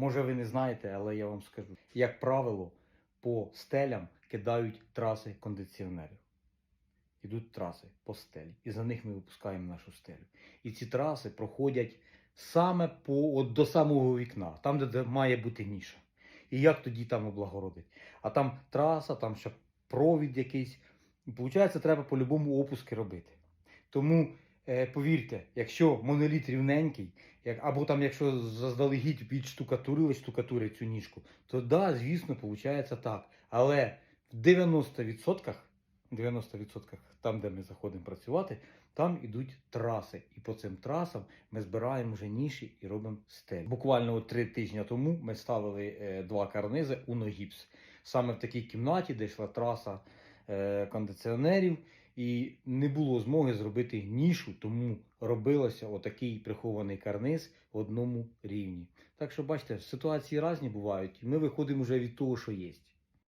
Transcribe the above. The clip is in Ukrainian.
Може ви не знаєте, але я вам скажу. Як правило, по стелям кидають траси кондиціонерів. Ідуть траси по стелі. І за них ми випускаємо нашу стелю. І ці траси проходять саме по, от до самого вікна, там, де, має бути ніша. І як тоді там облагородить? А там траса, там ще провід якийсь. І виходить, треба по-любому опуски робити. Тому повірте, якщо моноліт рівненький, як, або там, якщо заздалегідь відштукатурили штукатурять цю ніжку, то да, звісно, виходить так. Але в 90%, 90% там, де ми заходимо працювати, там ідуть траси. І по цим трасам ми збираємо вже ніші і робимо стель. Буквально три тижні тому ми ставили е, два карнизи у Ногіпс. Саме в такій кімнаті, де йшла траса е, кондиціонерів, і не було змоги зробити нішу, тому робилося отакий прихований карниз в одному рівні. Так що, бачите, ситуації різні бувають, і ми виходимо вже від того, що є.